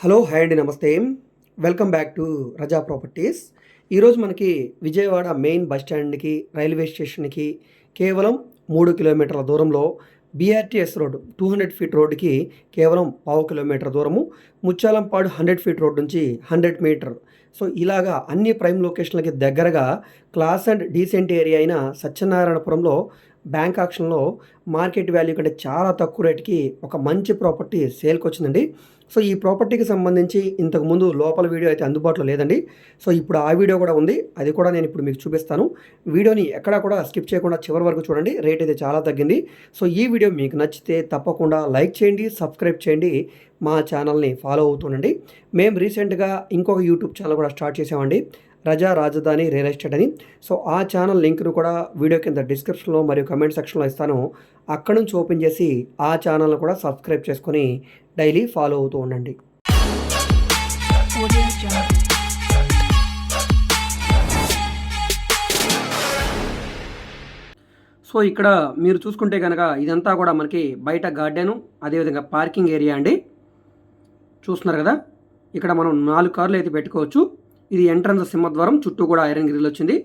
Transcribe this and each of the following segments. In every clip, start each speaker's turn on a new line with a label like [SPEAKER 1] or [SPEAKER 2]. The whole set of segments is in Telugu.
[SPEAKER 1] హలో హాయ్ అండి నమస్తే. Welcome back to Raza properties. ఈరోజు మనకి విజయవాడ మెయిన్ బస్ స్టాండ్కి రైల్వే స్టేషన్కి కేవలం మూడు కిలోమీటర్ల దూరంలో BRTS road two hundred feet రోడ్డుకి కేవలం పావు కిలోమీటర్ దూరము ముచ్చాలంపాడు హండ్రెడ్ ఫీట్ రోడ్ నుంచి హండ్రెడ్ మీటర్. సో ఇలాగా అన్ని ప్రైమ్ లొకేషన్లకి దగ్గరగా క్లాస్ అండ్ డీసెంట్ ఏరియా అయిన సత్యనారాయణపురంలో బ్యాంక్ ఆక్షన్లో మార్కెట్ వాల్యూ కంటే చాలా తక్కువ రేటుకి ఒక మంచి ప్రాపర్టీ సేల్కి వచ్చిందండి సో ఈ ప్రాపర్టీకి సంబంధించి ఇంతకుముందు లోపల వీడియో అయితే అందుబాటులో లేదండి. సో ఇప్పుడు ఆ వీడియో కూడా ఉంది. అది కూడా నేను ఇప్పుడు మీకు చూపిస్తాను. వీడియోని ఎక్కడా కూడా స్కిప్ చేయకుండా చివరి వరకు చూడండి. రేట్ అయితే చాలా తగ్గింది. సో ఈ వీడియో మీకు నచ్చితే తప్పకుండా లైక్ చేయండి సబ్స్క్రైబ్ చేయండి. మా ఛానల్ని ఫాలో అవుతుండండి. మేము రీసెంట్గా ఇంకొక యూట్యూబ్ ఛానల్ కూడా స్టార్ట్ చేసామండి. రజా రాజధాని రియల్ ఎస్టేట్ అని. సో ఆ ఛానల్ లింక్ను కూడా వీడియో కింద డిస్క్రిప్షన్లో మరియు కమెంట్ సెక్షన్లో ఇస్తాను. అక్కడ నుంచి ఓపెన్ చేసి ఆ ఛానల్ను కూడా సబ్స్క్రైబ్ చేసుకొని డైలీ ఫాలో అవుతూ ఉండండి. సో ఇక్కడ మీరు చూసుకుంటే కనుక ఇదంతా కూడా మనకి బయట గార్డెను అదేవిధంగా పార్కింగ్ ఏరియా అండి. చూస్తున్నారు కదా? ఇక్కడ మనం నాలుగు కార్లు అయితే పెట్టుకోవచ్చు. ఇది ఎంట్రన్స్ సింహద్వారం చుట్టూ కూడా ఐరన్ గ్రిల్ వచ్చింది.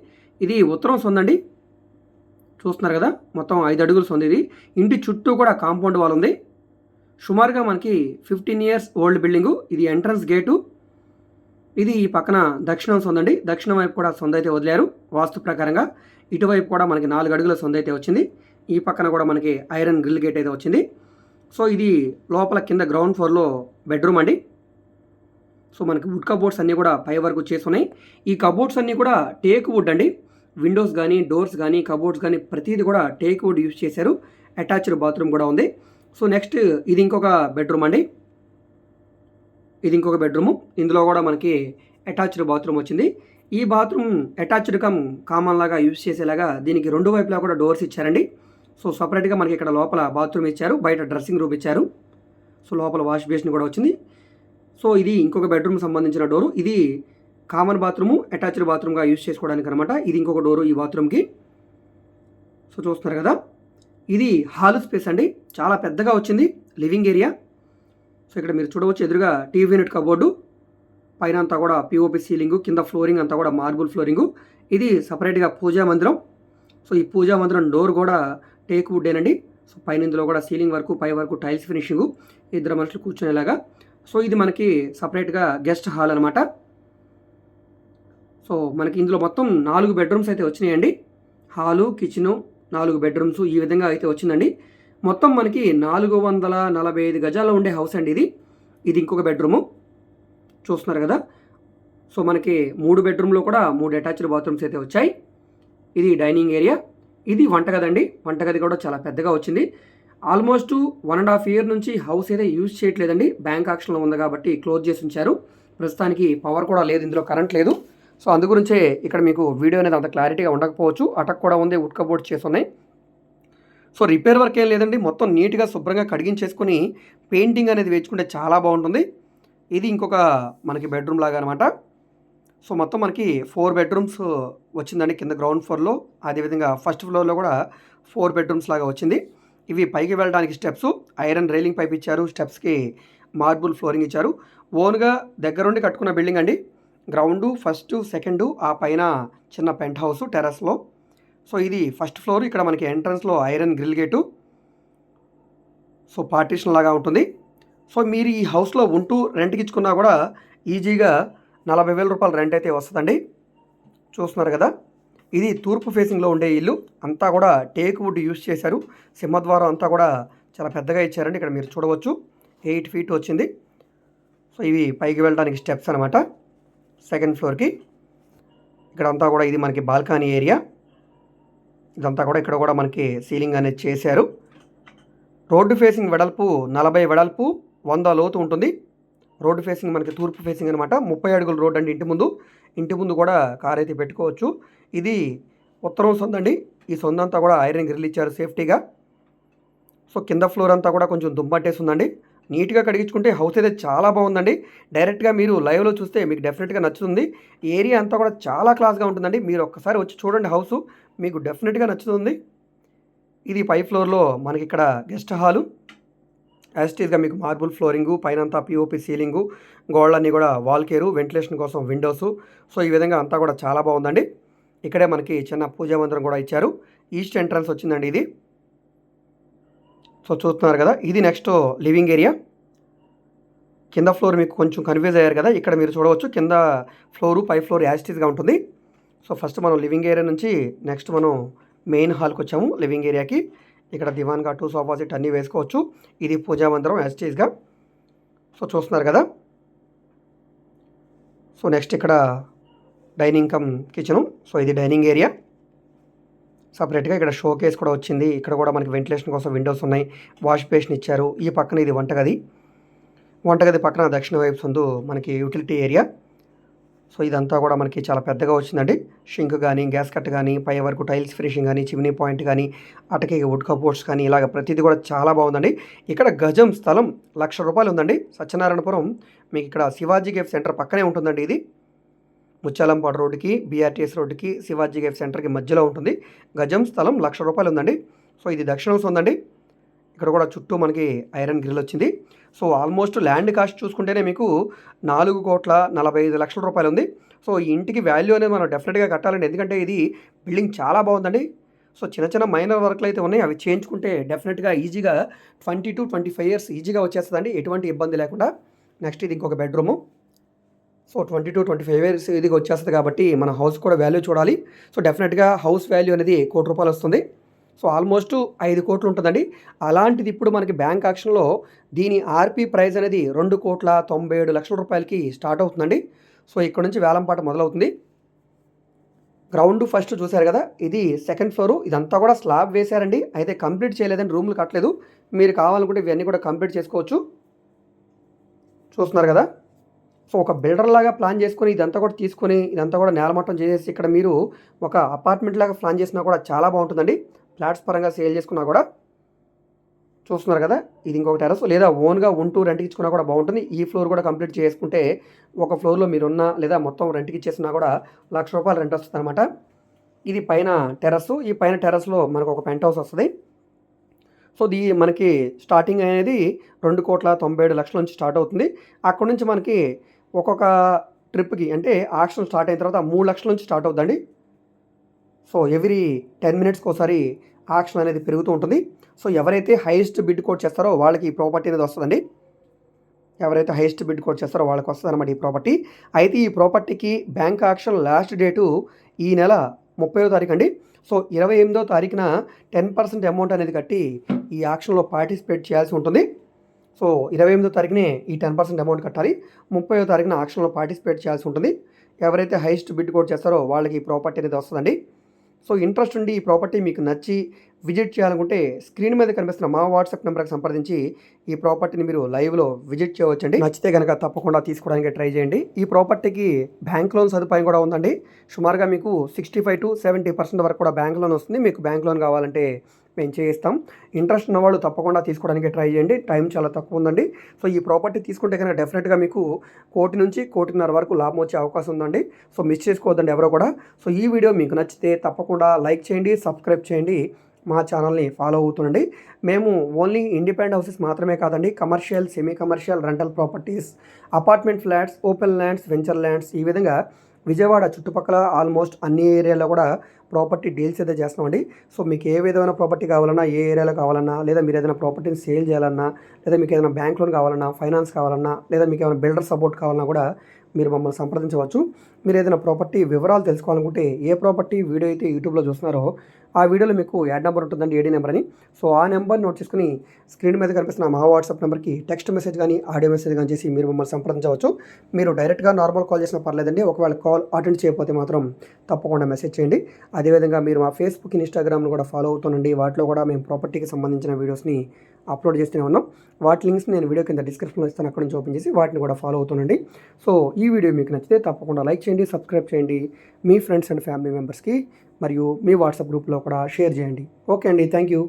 [SPEAKER 1] ఇది ఉత్తరం సొందండి. చూస్తున్నారు కదా మొత్తం ఐదు అడుగులు సొంది ఇది. ఇంటి చుట్టూ కూడా కాంపౌండ్ వాల్ ఉంది. సుమారుగా మనకి ఫిఫ్టీన్ ఇయర్స్ ఓల్డ్ బిల్డింగు ఇది ఎంట్రన్స్ గేటు. ఇది ఈ పక్కన దక్షిణం సొందండి. దక్షిణం వైపు కూడా సొందైతే అయితే వదిలారు వాస్తు ప్రకారంగా. ఇటువైపు కూడా మనకి నాలుగు అడుగుల సొందైతే అయితే వచ్చింది. ఈ పక్కన కూడా మనకి ఐరన్ గ్రిల్ గేట్ అయితే వచ్చింది. సో ఇది లోపల కింద గ్రౌండ్ ఫ్లోర్లో బెడ్రూమ్ అండి. సో మనకి వుడ్ కబోర్డ్స్ అన్నీ కూడా పై వరకు చేస్తున్నాయి. ఈ కబోర్డ్స్ అన్నీ కూడా టేక్ వుడ్ అండి. విండోస్ కానీ డోర్స్ కానీ కబోర్డ్స్ కానీ ప్రతిదీ కూడా టేక్ వుడ్ యూజ్ చేశారు. అటాచ్డ్ బాత్రూమ్ కూడా ఉంది. సో నెక్స్ట్ ఇది ఇంకొక బెడ్రూమ్ అండి. ఇది ఇంకొక బెడ్రూమ్ ఇందులో కూడా మనకి అటాచ్డ్ బాత్రూమ్ వచ్చింది. ఈ బాత్రూమ్ అటాచ్డ్ కమ్ కామన్ లాగా యూజ్ చేసేలాగా దీనికి రెండు వైపులా కూడా డోర్స్ ఇచ్చారండి. సో సపరేట్గా మనకి ఇక్కడ లోపల బాత్రూమ్ ఇచ్చారు. బయట డ్రెస్సింగ్ రూమ్ ఇచ్చారు. సో లోపల వాష్ బేసిన్ కూడా వచ్చింది. సో ఇది ఇంకొక బెడ్రూమ్ సంబంధించిన డోరు ఇది కామన్ బాత్రూము అటాచ్డ్ బాత్రూమ్గా యూజ్ చేసుకోవడానికి అనమాట ఇది ఇంకొక డోరు ఈ బాత్రూమ్కి సో చూస్తున్నారు కదా. ఇది హాల్ స్పేస్ అండి. చాలా పెద్దగా వచ్చింది. లివింగ్ ఏరియా సో ఇక్కడ మీరు చూడవచ్చు ఎదురుగా టీవీ యూనిట్ కబోర్డు పైన అంతా కూడా పిఓపి సీలింగు కింద ఫ్లోరింగ్ అంతా కూడా మార్బుల్ ఫ్లోరింగు ఇది సపరేట్గా పూజా మందిరం. సో ఈ పూజా మందిరం డోర్ కూడా టేక్ వుడ్డేనండి సో పైన ఇందులో కూడా సీలింగ్ వరకు పై వరకు టైల్స్ ఫినిషింగు ఇద్దరు మనుషులు కూర్చునేలాగా. సో ఇది మనకి సపరేట్గా గెస్ట్ హాల్ అనమాట సో మనకి ఇందులో మొత్తం నాలుగు బెడ్రూమ్స్ అయితే వచ్చినాయండి. హాలు కిచెను నాలుగు బెడ్రూమ్స్ ఈ విధంగా అయితే వచ్చిందండి. మొత్తం మనకి నాలుగు వందల నలభై ఐదు గజాల్లో ఉండే హౌస్ అండి ఇది. ఇది ఇంకొక బెడ్రూము. చూస్తున్నారు కదా. సో మనకి మూడు బెడ్రూమ్లో కూడా మూడు అటాచ్డ్ బాత్రూమ్స్ అయితే వచ్చాయి. ఇది డైనింగ్ ఏరియా. ఇది వంటగది అండి. వంటగది కూడా చాలా పెద్దగా వచ్చింది. Almost one and half year నుంచి హౌస్ అయితే యూజ్ చేయట్లేదండి. బ్యాంక్ ఆక్షన్లో ఉంది కాబట్టి క్లోజ్ చేసి ఉంచారు. ప్రస్తుతానికి పవర్ కూడా లేదు ఇందులో కరెంట్ లేదు. సో అందుగురించే ఇక్కడ మీకు వీడియో అనేది అంత క్లారిటీగా ఉండకపోవచ్చు. అటక్ కూడా ఉంది ఉట్కబోట్ చేస్తున్నాయి సో రిపేర్ వర్క్ ఏం లేదండి. మొత్తం నీట్గా శుభ్రంగా కడిగించేసుకొని పెయింటింగ్ అనేది వేసుకుంటే చాలా బాగుంటుంది. ఇది ఇంకొక మనకి బెడ్రూమ్ లాగా అనమాట సో మొత్తం మనకి ఫోర్ బెడ్రూమ్స్ వచ్చిందండి కింద గ్రౌండ్ ఫ్లోర్లో. అదేవిధంగా ఫస్ట్ ఫ్లోర్లో కూడా ఫోర్ బెడ్రూమ్స్ లాగా వచ్చింది. ఇవి పైకి వెళ్ళడానికి స్టెప్స్. ఐరన్ రైలింగ్ పైప్ ఇచ్చారు. స్టెప్స్కి మార్బుల్ ఫ్లోరింగ్ ఇచ్చారు. ఓన్గా దగ్గరుండి కట్టుకున్న బిల్డింగ్ అండి. గ్రౌండు ఫస్ట్ సెకండు ఆ పైన చిన్న పెంట్ హౌస్ టెర్రస్లో సో ఇది ఫస్ట్ ఫ్లోర్. ఇక్కడ మనకి ఎంట్రన్స్లో iron grill gate. So partition లాగా ఉంటుంది. సో మీరు ఈ హౌస్లో ఉంటూ రెంట్కి ఇచ్చుకున్నా కూడా ఈజీగా నలభై వేల రూపాయలు రెంట్ అయితే వస్తుందండి. చూస్తున్నారు కదా? ఇది తూర్పు ఫేసింగ్లో ఉండే ఇల్లు. అంతా కూడా టేక్ వుడ్ యూస్ చేశారు. సింహద్వారం అంతా కూడా చాలా పెద్దగా ఇచ్చారండి. ఇక్కడ మీరు చూడవచ్చు. ఎయిట్ ఫీట్ వచ్చింది. సో ఇవి పైకి వెళ్ళడానికి స్టెప్స్ అనమాట సెకండ్ ఫ్లోర్కి ఇక్కడ అంతా కూడా ఇది మనకి బాల్కనీ ఏరియా. ఇదంతా కూడా ఇక్కడ కూడా మనకి సీలింగ్ అనేది చేశారు. రోడ్డు ఫేసింగ్ వెడల్పు నలభై వెడల్పు వంద లోతు ఉంటుంది. రోడ్డు ఫేసింగ్ మనకి తూర్పు ఫేసింగ్ అనమాట ముప్పై అడుగుల రోడ్ అండి ఇంటి ముందు. ఇంటి ముందు కూడా కార్ అయితే పెట్టుకోవచ్చు. ఇది ఉత్తరం సొందండి అండి ఈ సొందంతా కూడా ఐరన్ గ్రిల్ ఇచ్చారు సేఫ్టీగా. సో కింద ఫ్లోర్ అంతా కూడా కొంచెం దుమ్మట్టేసి ఉందండి నీట్గా కడిగించుకుంటే హౌస్ అయితే చాలా బాగుందండి. డైరెక్ట్గా మీరు లైవ్లో చూస్తే మీకు డెఫినెట్గా నచ్చుతుంది. ఏరియా అంతా కూడా చాలా క్లాస్గా ఉంటుందండి. మీరు ఒక్కసారి వచ్చి చూడండి హౌస్. మీకు డెఫినెట్గా నచ్చుతుంది. ఇది పై ఫ్లోర్లో మనకి ఇక్కడ గెస్ట్ హాలు. యాస్టీస్గా మీకు మార్బుల్ ఫ్లోరింగు పైనంతా పిఓపి సీలింగు గోడలన్నీ కూడా వాల్ కేరు వెంటిలేషన్ కోసం విండోసు సో ఈ విధంగా అంతా కూడా చాలా బాగుందండి. ఇక్కడే మనకి చిన్న పూజా మందిరం కూడా ఇచ్చారు. ఈస్ట్ ఎంట్రన్స్ వచ్చిందండి ఇది. సో చూస్తున్నారు కదా ఇది నెక్స్ట్ లివింగ్ ఏరియా కింద ఫ్లోర్ మీకు కొంచెం కన్ఫ్యూజ్ అయ్యారు కదా ఇక్కడ మీరు చూడవచ్చు. కింద ఫ్లోరు పై ఫ్లోర్ యాజిటీస్గా ఉంటుంది. సో ఫస్ట్ మనం లివింగ్ ఏరియా నుంచి నెక్స్ట్ మనం మెయిన్ హాల్కి వచ్చాము లివింగ్ ఏరియాకి ఇక్కడ దివాన్గా టూ సోఫా సెట్ అన్నీ వేసుకోవచ్చు. ఇది పూజా మందిరం యాస్టీస్గా సో చూస్తున్నారు కదా. సో నెక్స్ట్ ఇక్కడ డైనింగ్ కమ్ కిచెను సో ఇది డైనింగ్ ఏరియా సపరేట్గా ఇక్కడ షో కేస్ కూడా వచ్చింది. ఇక్కడ కూడా మనకి వెంటిలేషన్ కోసం విండోస్ ఉన్నాయి. వాష్ బేషన్ ఇచ్చారు. ఈ పక్కన ఇది వంటగది. వంటగది పక్కన దక్షిణ వైపు ముందు మనకి యూటిలిటీ ఏరియా సో ఇదంతా కూడా మనకి చాలా పెద్దగా వచ్చిందండి. షింక్ కానీ గ్యాస్ కట్ కానీ పై వరకు టైల్స్ ఫినిషింగ్ కానీ చిమ్నీ పాయింట్ కానీ అటకే వుడ్ కబోర్డ్స్ కానీ ఇలాగ ప్రతిదీ కూడా చాలా బాగుందండి. ఇక్కడ గజం స్థలం లక్ష రూపాయలు ఉందండి. సత్యనారాయణపురం మీకు ఇక్కడ శివాజీ గేఫ్ సెంటర్ పక్కనే ఉంటుందండి ఇది. ముచ్చాలంపాడు రోడ్డుకి బీఆర్టీఎస్ రోడ్డుకి శివాజీ గేఫ్ సెంటర్కి మధ్యలో ఉంటుంది. గజం స్థలం లక్ష రూపాయలు ఉందండి. సో ఇది దక్షిణ ఉందండి. ఇక్కడ కూడా చుట్టూ మనకి ఐరన్ గ్రిల్ వచ్చింది. సో ఆల్మోస్ట్ ల్యాండ్ కాస్ట్ చూసుకుంటేనే మీకు నాలుగు కోట్ల నలభై ఐదు లక్షల రూపాయలు ఉంది. సో ఈ ఇంటికి వాల్యూ అనేది మనం డెఫినెట్గా కట్టాలండి. ఎందుకంటే ఇది బిల్డింగ్ చాలా బాగుందండి. సో చిన్న చిన్న మైనర్ వర్క్లు అయితే ఉన్నాయి. అవి చేయించుకుంటే డెఫినెట్గా ఈజీగా twenty to twenty five years ఈజీగా వచ్చేస్తుందండి. ఎటువంటి ఇబ్బంది లేకుండా. నెక్స్ట్ ఇది ఇంకొక bedroom. So twenty to twenty five years ఇది వచ్చేస్తుంది కాబట్టి మన హౌస్ కూడా వాల్యూ చూడాలి. సో డెఫినెట్గా హౌస్ వాల్యూ అనేది కోటి రూపాయలు వస్తుంది. సో ఆల్మోస్ట్ ఐదు కోట్లు ఉంటుందండి. అలాంటిది ఇప్పుడు మనకి బ్యాంక్ ఆక్షన్లో దీని ఆర్పీ ప్రైస్ అనేది రెండు కోట్ల తొంభై ఏడు లక్షల రూపాయలకి స్టార్ట్ అవుతుందండి. సో ఇక్కడ నుంచి వేలంపాట మొదలవుతుంది. గ్రౌండ్ ఫస్ట్ చూశారు కదా ఇది సెకండ్ ఫ్లోరు. ఇదంతా కూడా స్లాబ్ వేశారండి. అయితే కంప్లీట్ చేయలేదని రూమ్లు కట్టలేదు. మీరు కావాలనుకుంటే ఇవన్నీ కూడా కంప్లీట్ చేసుకోవచ్చు. చూస్తున్నారు కదా? సో ఒక బిల్డర్ లాగా ప్లాన్ చేసుకొని ఇదంతా కూడా తీసుకొని ఇదంతా కూడా నేలమట్టం చేసేసి ఇక్కడ మీరు ఒక అపార్ట్మెంట్ లాగా ప్లాన్ చేసినా కూడా చాలా బాగుంటుందండి. ఫ్లాట్స్ పరంగా సేల్ చేసుకున్నా కూడా చూస్తున్నారు కదా ఇది ఇంకొక టెరస్. లేదా ఓన్గా ఉంటూ రెంట్కి ఇచ్చుకున్నా కూడా బాగుంటుంది. ఈ ఫ్లోర్ కూడా కంప్లీట్ చేసుకుంటే ఒక ఫ్లోర్లో మీరున్న లేదా మొత్తం రెంట్కి ఇచ్చేసినా కూడా లక్ష రూపాయలు రెంట్ వస్తుంది అనమాట ఇది పైన టెరస్ ఈ పైన టెరస్లో మనకు ఒక పెంట్ హౌస్ వస్తుంది. సో దీ మనకి స్టార్టింగ్ అనేది రెండు కోట్ల తొంభై ఏడు లక్షల నుంచి స్టార్ట్ అవుతుంది. అక్కడ నుంచి మనకి ఒక్కొక్క ట్రిప్కి అంటే ఆక్షన్ స్టార్ట్ అయిన తర్వాత మూడు లక్షల నుంచి స్టార్ట్ అవుతుందండి. సో ఎవ్రీ టెన్ మినిట్స్కి ఒకసారి ఆక్షన్ అనేది పెరుగుతూ ఉంటుంది. సో ఎవరైతే హైయెస్ట్ బిడ్ కోట్ చేస్తారో వాళ్ళకి ఈ ప్రాపర్టీ అనేది వస్తుందండి. ఎవరైతే హైయెస్ట్ బిడ్ కోట్ చేస్తారో వాళ్ళకి వస్తుంది అనమాట ఈ ప్రాపర్టీ. అయితే ఈ ప్రాపర్టీకి బ్యాంక్ ఆక్షన్ లాస్ట్ డేటు ఈ నెల ముప్పై తారీఖు అండి. సో ఇరవై ఎనిమిదో తారీఖున టెన్ పర్సెంట్ అమౌంట్ అనేది కట్టి ఈ ఆక్షన్లో పార్టిసిపేట్ చేయాల్సి ఉంటుంది. సో ఇరవై ఎనిమిదో తారీఖునే ఈ టెన్ పర్సెంట్ అమౌంట్ కట్టాలి. ముప్పైవ తారీఖున ఆక్షన్లో పార్టిసిపేట్ చేయాల్సి ఉంటుంది. ఎవరైతే హైయెస్ట్ బిడ్ కోట్ చేస్తారో వాళ్ళకి ఈ ప్రాపర్టీ అనేది వస్తుందండి. సో ఇంట్రెస్ట్ ఉండి ఈ ప్రాపర్టీ మీకు నచ్చి విజిట్ చేయాలనుకుంటే స్క్రీన్ మీద కనిపిస్తున్న మా వాట్సాప్ నెంబర్కి సంప్రదించి ఈ ప్రాపర్టీని మీరు లైవ్లో విజిట్ చేయవచ్చండి. నచ్చితే కనుక తప్పకుండా తీసుకోవడానికి ట్రై చేయండి. ఈ ప్రాపర్టీకి బ్యాంక్ లోన్ సదుపాయం కూడా ఉందండి. సుమారుగా మీకు sixty five to seventy percent వరకు కూడా బ్యాంక్ లోన్ వస్తుంది. మీకు బ్యాంక్ లోన్ కావాలంటే మేము చేయిస్తాం ఇంట్రెస్ట్ ఉన్న వాళ్ళు తప్పకుండా తీసుకోవడానికి ట్రై చేయండి. టైం చాలా తక్కువ ఉందండి. సో ఈ ప్రాపర్టీ తీసుకుంటే కనుక డెఫినెట్గా మీకు కోటి నుంచి కోటిన్నర వరకు లాభం వచ్చే అవకాశం ఉందండి. సో మిస్ చేసుకోవద్దండి ఎవరో కూడా. సో ఈ వీడియో మీకు నచ్చితే తప్పకుండా లైక్ చేయండి సబ్స్క్రైబ్ చేయండి. మా ఛానల్ని ఫాలో అవుతుండండి. మేము ఓన్లీ ఇండిపెండెంట్ హౌసెస్ మాత్రమే కాదండి commercial semi commercial rental properties apartment flats open lands venture lands ఈ విధంగా విజయవాడ చుట్టుపక్కల ఆల్మోస్ట్ అన్ని ఏరియాలో కూడా ప్రాపర్టీ డీల్స్ అయితే చేస్తామండి సో మీకు ఏ విధమైన ప్రాపర్టీ కావాలన్నా ఏ ఏరియాలో కావాలన్నా లేదా మీరు ఏదైనా ప్రాపర్టీని సేల్ చేయాలన్నా లేదా మీకు ఏదైనా బ్యాంక్ లోన్ కావాలన్నా ఫైనాన్స్ కావాలన్నా లేదా మీకు ఏమైనా బిల్డర్ సపోర్ట్ కావాలన్నా కూడా మీరు మమ్మల్ని సంప్రదించవచ్చు. మీరు ఏదైనా ప్రాపర్టీ వివరాలు తెలుసుకోవాలనుకుంటే ఏ ప్రాపర్టీ వీడియో అయితే యూట్యూబ్లో చూస్తున్నారో ఆ వీడియోలో మీకు యాడ్ నెంబర్ ఉంటుందండి ఏడీ నెంబర్ అని. సో ఆ నెంబర్ నోట్ చేసుకుని స్క్రీన్ మీద కనిపిస్తున్న మా వాట్సాప్ నెంబర్కి టెక్స్ట్ మెసేజ్ కానీ ఆడియో మెసేజ్ కానీ చేసి మీరు మమ్మల్ని సంప్రదించవచ్చు. మీరు డైరెక్ట్గా నార్మల్ కాల్ చేసినా పర్లేదండి ఒకవేళ కాల్ అటెండ్ చేయకపోతే మాత్రం తప్పకుండా మెసేజ్ చేయండి. అదేవిధంగా మీరు మా ఫేస్బుక్ ఇన్స్టాగ్రామ్ను కూడా ఫాలో అవుతానండి. వాటిలో కూడా మేము ప్రాపర్టీకి సంబంధించిన వీడియోస్ని అప్లోడ్ చేస్తూనే ఉన్నాం. వాటి లింక్స్ నేను వీడియో కింద డిస్క్రిప్షన్లో ఇస్తాను. అక్కడ నుంచి ఓపెన్ చేసి వాటిని కూడా ఫాలో అవుతానండి. సో ఈ వీడియో మీకు నచ్చితే తప్పకుండా లైక్ చేయండి సబ్స్క్రైబ్ చేయండి. మీ ఫ్రెండ్స్ అండ్ ఫ్యామిలీ మెంబర్స్కి మరియు మీ వాట్సాప్ గ్రూప్లో కూడా షేర్ చేయండి. ఓకే అండి థ్యాంక్ యూ